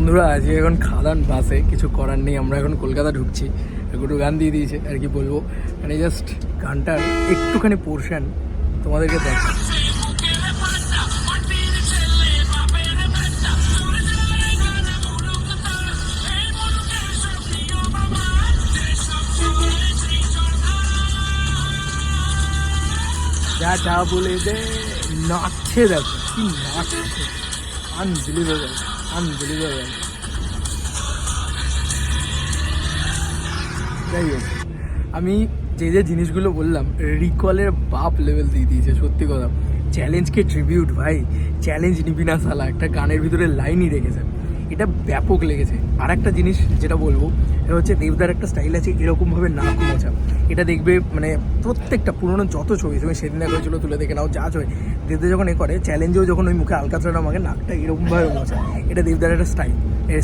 বন্ধুরা, আজকে এখন খাদান বাসে, কিছু করার নেই, আমরা এখন কলকাতা ঢুকছি। একটু গান দিয়ে দিয়েছে, আর কি বলব। মানে জাস্ট গানটার একটুখানি পোর্শন তোমাদেরকে দেখ যা যা বলে দে, নাচছে দেখো, কি নাচছে। আনবিলিভেবল আনবিলিভেবল যাই হোক, আমি যে যে জিনিসগুলো বললাম রিকলের বাপ লেভেল দিয়ে দিয়েছে, সত্যি কথা। চ্যালেঞ্জকে ট্রিবিউট ভাই। চ্যালেঞ্জ নিবি না সালা একটা গানের ভিতরে লাইনই রেখেছে। এটা ব্যাপক লেগেছে। আর একটা জিনিস যেটা বলব, এটা হচ্ছে দেবদার একটা স্টাইল আছে, এরকমভাবে নাক মোছা এটা দেখবে মানে প্রত্যেকটা পুরোনো যত ছবি তুমি সেদিন দেখা হয়েছিল তুলে দেখে নাও, যা ছবি। দেবদা যখন এ করে চ্যালেঞ্জেও যখন ওই মুখে আলকাতরাটা আমাকে নাকটা এরকমভাবে মোছা। এটা দেবদার একটা স্টাইল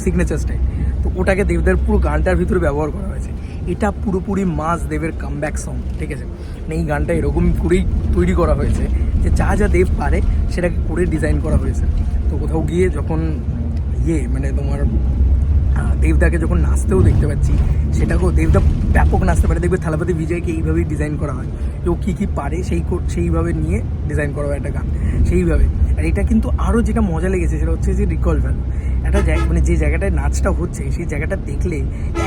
সিগনেচার স্টাইল তো ওটাকে দেবদার পুরো গানটার ভিতরে ব্যবহার করা হয়েছে। এটা পুরোপুরি মাস দেবের কামব্যাক সং ঠিক আছে? মানে এই গানটা এরকম করেই তৈরি করা হয়েছে যে যা যা দেব পারে, সেটাকে করে ডিজাইন করা হয়েছে। তো কোথাও গিয়ে যখন ইয়ে মানে তোমার দেবদাকে যখন নাচতেও দেখতে পাচ্ছি, সেটাকেও দেবদা ব্যাপক নাচতে পারে। দেখবে থালাপতি বিজয়কে এইভাবেই ডিজাইন করা হয়। ও কী কী পারে সেই সেইভাবে নিয়ে ডিজাইন করা হয় একটা গান। সেইভাবে। আর এটা কিন্তু আরও যেটা মজা লেগেছে, সেটা হচ্ছে যে রিকল ভ্যালু একটা জায়গা মানে যে জায়গাটায় নাচটা হচ্ছে, সেই জায়গাটা দেখলে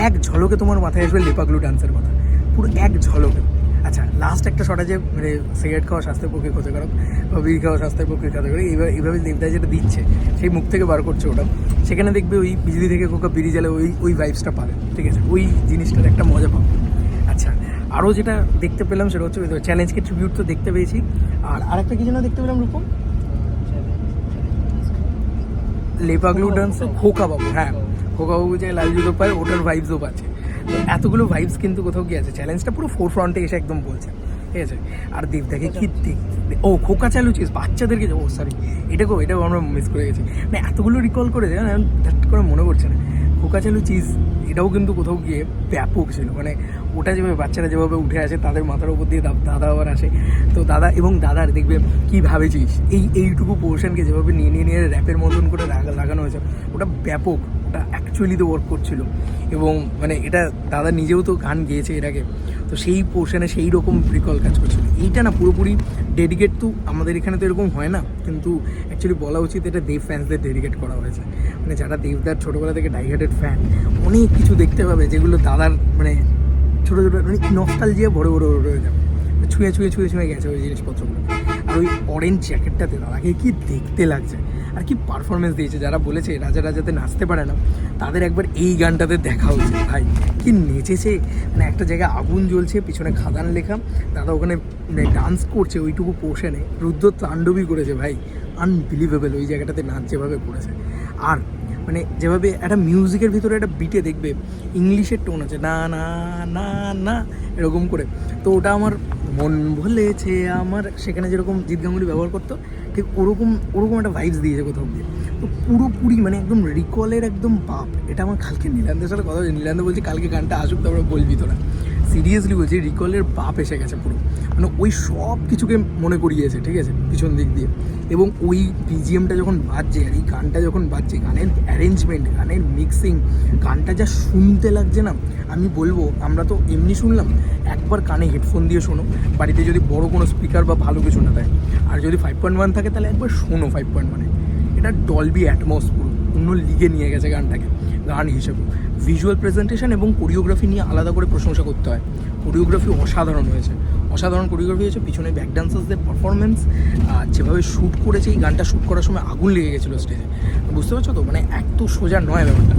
এক ঝলকে তোমার মাথায় আসবে লেপাগলু ডান্সের কথা পুরো এক ঝলকে। আচ্ছা লাস্ট একটা শট আছে মানে সিগারেট খাওয়া স্বাস্থ্যের পক্ষে ক্ষতিকারক বা বিড়ি খাওয়া স্বাস্থ্যের পক্ষে ক্ষতিকারক এইভাবে এইভাবে দেবদা যেটা দিচ্ছে, সেই মুখ থেকে বার করছে ওটা, সেখানে দেখবে ওই বিজলি থেকে কোকা বিড়ি জ্বালে ওই ওই ভাইবসটা পাবে, ঠিক আছে? ওই জিনিসটার একটা মজা পাবে। আচ্ছা আরও যেটা দেখতে পেলাম সেটা হচ্ছে চ্যালেঞ্জকে ট্রিবিউট তো দেখতে পেয়েছি। আর আরেকটা কি যেন দেখতে পেলাম, রূপম? লেপাগলু ডান্স খোকা বাবু হ্যাঁ খোকা বাবু যে লাল জুতো পায়, ওটার ভাইবসও পাচ্ছে। এতগুলো ভাইবস কিন্তু কোথাও কি আছে চ্যালেঞ্জটা পুরো ফোর ফ্রন্টে এসে একদম বলছে। ঠিক আছে? আর কি দেখ- ও খোকা চালু চিজ বাচ্চাদেরকে ও সরি এটাকেও এটাও আমরা মিস করে গেছি। মানে এতগুলো রিকল করে যায় না ধ্যাট করে মনে পড়ছে না। খোকা চালু চিজ এটাও কিন্তু কোথাও গিয়ে ব্যাপক ছিল। মানে ওটা যেভাবে বাচ্চারা যেভাবে উঠে আসে তাদের মাথার উপর দিয়ে দাদা আবার আসে। তো দাদা এবং দাদার দেখবে কী ভাবেছিস? এই এইটুকু পোর্শনকে যেভাবে নিয়ে নিয়ে নিয়ে র্যাপের মতন করে লাগানো হয়েছে ওটা ব্যাপক। ওটা অ্যাকচুয়ালি তো ওয়ার্ক করছিল। এবং মানে এটা দাদা নিজেও তো গান গেয়েছে এর আগে। তো সেই পোর্শনে সেই রকম রিকল কাজ করছিল। এইটা না পুরোপুরি ডেডিকেট তো আমাদের এখানে তো এরকম হয় না। কিন্তু অ্যাকচুয়ালি বলা উচিত এটা দেব ফ্যান্সদের ডেডিকেট করা হয়েছে। মানে যারা দেবদার ছোটোবেলা থেকে ডাইহার্টেড ফ্যান অনেক কিছু দেখতে পাবে যেগুলো দাদার মানে ছোটো ছোটো মানে নস্টালজিয়া বড় বড় বড় হয়ে যাবে। ছুঁয়ে ছুঁয়ে ছুঁয়ে ছুঁয়ে গেছে ওই জিনিসপত্রগুলো। আর ওই অরেঞ্জ জ্যাকেটটাতে দাদাকে কি দেখতে লাগছে। আর কি পারফরমেন্স দিয়েছে। যারা বলেছে রাজা রাজাতে নাচতে পারে না, তাদের একবার এই গানটাতে দেখা উচিত। ভাই, কি নেচেছে? মানে একটা জায়গায় আগুন জ্বলছে, পিছনে খাদান লেখা। দাদা ওখানে ডান্স করছে, ওইটুকু পোর্শনে রুদ্র তাণ্ডবই করেছে, ভাই। আনবিলিভেবল ওই জায়গাটাতে নাচ যেভাবে করেছে। আর মানে যেভাবে একটা মিউজিকের ভিতরে একটা বিটে দেখবে ইংলিশের টোন আছে, না না না না, এরকম করে। তো ওটা আমার মন বলেছে, আমার, সেখানে যেরকম জিৎ গাঙ্গুলি ব্যবহার করতো ঠিক ওরকম ওরকম একটা ভাইবস দিয়েছে কোথাও দিয়ে তো পুরোপুরি মানে একদম রিকলের একদম বাপ এটা আমার কালকে নীলান্দের সাথে কথা হয়েছে। নীলান্দ বলছি, কালকে গানটা আসুক, তারপরে বলবি তোরা। সিরিয়াসলি বলছি রিকলের বাপ এসে গেছে পুরো। মানে ওই সব কিছুকে মনে করিয়েছে, ঠিক আছে? পিছন দিক দিয়ে। এবং ওই বিজিএমটা যখন বাজছে, আর এই গানটা যখন বাজছে, গানের অ্যারেঞ্জমেন্ট গানের মিক্সিং গানটা যা শুনতে লাগছে না, আমি বলব, আমরা তো এমনি শুনলাম, একবার কানে হেডফোন দিয়ে শোনো, বাড়িতে যদি বড় কোনো স্পিকার বা ভালো কিছু না থাকে। আর যদি ফাইভ পয়েন্ট ওয়ান থাকে, তাহলে একবার শোনো ফাইভ পয়েন্ট ওয়ানে এটা ডলবি অ্যাটমস পুরো, অন্য লিগে নিয়ে গেছে গানটাকে, গান হিসেবে। ভিজুয়াল প্রেজেন্টেশন এবং কোরিওগ্রাফি নিয়ে আলাদা করে প্রশংসা করতে হয়। কোরিওগ্রাফি অসাধারণ হয়েছে। অসাধারণ কোরিওগ্রাফি হয়েছে, পিছনে ব্যাক ডান্সার্সদের পারফরমেন্স যেভাবে শ্যুট করেছে, এই গানটা শ্যুট করার সময় আগুন লেগে গেছিল স্টেজে বুঝতে পারছ তো? মানে এত সোজা নয় ব্যাপারটা।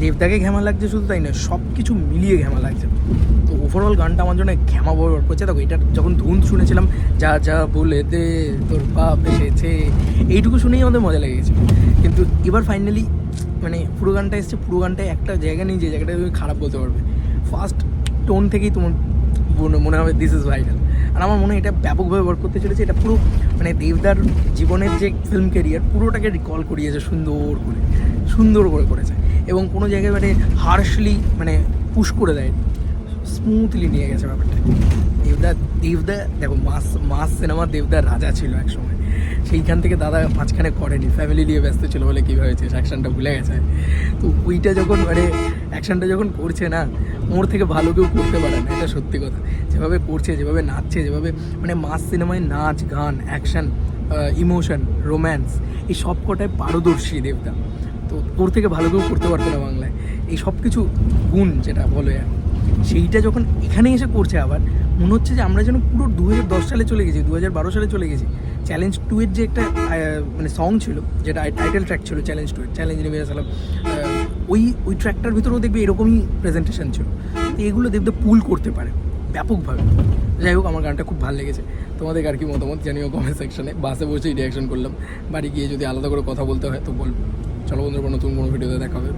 দেবদাকে ঘ্যামা লাগছে শুধু তাই নয় সব কিছু মিলিয়ে ঘ্যামা লাগছে। তো ওভারঅল গানটা আমার জন্য ঘ্যামা ব্যবহার করছে দেখো এটা যখন ধুন শুনেছিলাম, যা যা বলে দে, তোর বাপ এসেছে, এইটুকু শুনেই আমাদের মজা লেগে গেছে কিন্তু এবার ফাইনালি মানে পুরো গানটা এসছে, পুরো গানটায় একটা জায়গা নেই যে জায়গাটা তুমি খারাপ বলতে পারবে। ফার্স্ট টোন থেকেই তোমার মনে- হবে দিস ইজ ভাইরাল আর আমার মনে হয় এটা ব্যাপকভাবে ওয়ার্ক করতে চলেছে, এটা পুরো মানে দেবদার জীবনের যে ফিল্ম ক্যারিয়ার পুরোটাকে রিকল করিয়েছে সুন্দর করে সুন্দর করে করেছে। এবং কোনো জায়গায় মানে হার্শলি মানে পুশ করে দেয় স্মুথলি নিয়ে গেছে ব্যাপারটা। দেবদা দেবদা, দেখো মাস মাস সিনেমা দেবদার রাজা ছিল একসময় সেইখান থেকে দাদা মাঝখানে করেনি ফ্যামিলি নিয়ে ব্যস্ত ছিল বলে কী হয়েছে অ্যাকশনটা ভুলে গেছে। তো ওইটা যখন মানে অ্যাকশনটা যখন করছে না, ওর থেকে ভালো কেউ করতে পারে না, এটা সত্যি কথা। যেভাবে করছে, যেভাবে নাচছে, যেভাবে মানে মাস সিনেমায় নাচ, গান অ্যাকশন ইমোশন রোম্যান্স এই সব কটায় পারদর্শী দেবদা। তো ওর থেকে ভালো কেউ করতে পারতো না বাংলায়। এই সব কিছু গুণ, যেটা বলে সেইটা যখন এখানে এসে করছে আবার মনে হচ্ছে যে আমরা যেন পুরো দু হাজার দশ সালে চলে গেছি দু হাজার বারো সালে চলে গেছি। চ্যালেঞ্জ টু এর যে একটা মানে সং ছিল, যেটা টাইটেল ট্র্যাক ছিল চ্যালেঞ্জ টু এর চ্যালেঞ্জ নেমে সালাম ওই ওই ট্র্যাকটার ভিতরেও দেখবে এরকমই প্রেজেন্টেশন ছিল। তো এগুলো দেখবে পুল করতে পারে, ব্যাপকভাবে। যাই হোক, আমার গানটা খুব ভালো লেগেছে। তোমাদের আর কি মতামত জানিও কমেন্ট সেকশনে বাসে বসেই রিয়াকশন করলাম। বাড়ি গিয়ে যদি আলাদা করে কথা বলতে হয়, তো বলব। চলো বন্ধুরা, নতুন কোনো ভিডিওতে দেখা হবে.